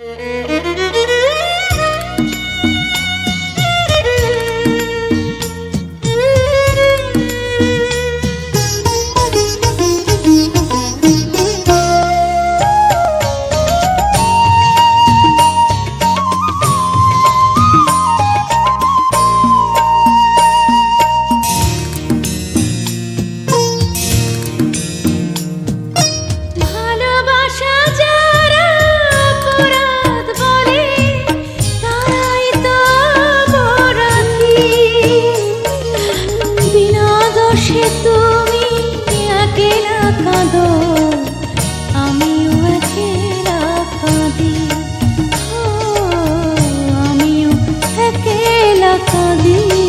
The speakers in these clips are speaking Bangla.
Mm-hmm. 哪里？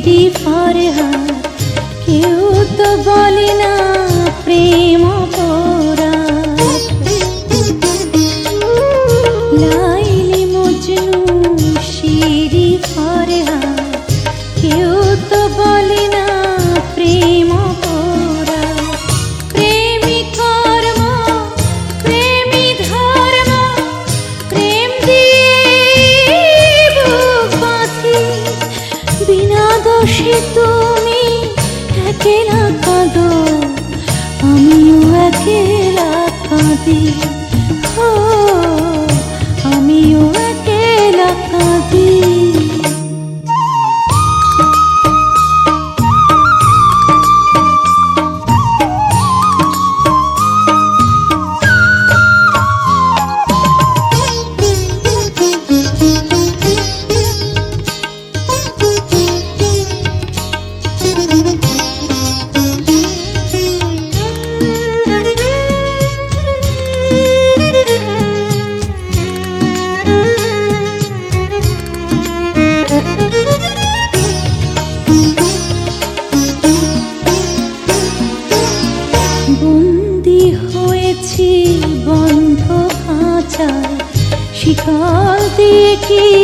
দিদি পরে কেউ তো বলি না বসে তুমি একেলা কাঁদো আমিও একেলা কাঁদি। আমিও একেলা কাঁদি। কাল দিয়ে